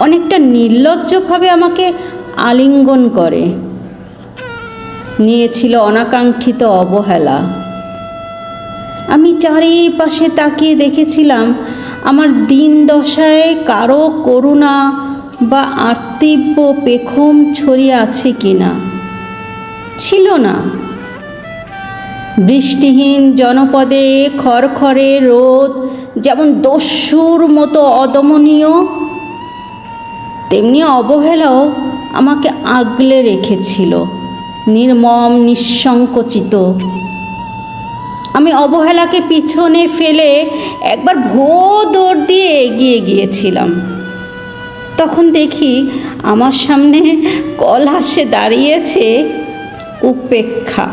অনেকটা নির্লজ্জভাবে আমাকে আলিঙ্গন করে। নিয়েছিল অনাকাঙ্ক্ষিত অবহেলা। আমি চারিপাশে তাকিয়ে দেখেছিলাম, আমার দিন দশায় কারও করুণা বা আর্তিব্য পেখম ছড়িয়ে আছে কিনা? ছিল না। বৃষ্টিহীন জনপদে খড়খড়ে রোদ, যেমন দস্যুর মতো অদমনীয় তেমনি অবহেলাও আমাকে আগলে রেখেছিল, নির্মম, নিঃসংকোচিত। আমি অবহেলাকে পিছনে ফেলে একবার ভো দৌড় দিয়ে এগিয়ে গিয়েছিলাম। তখন দেখি আমার সামনে কল হাসে দাঁড়িয়েছে উপেক্ষা।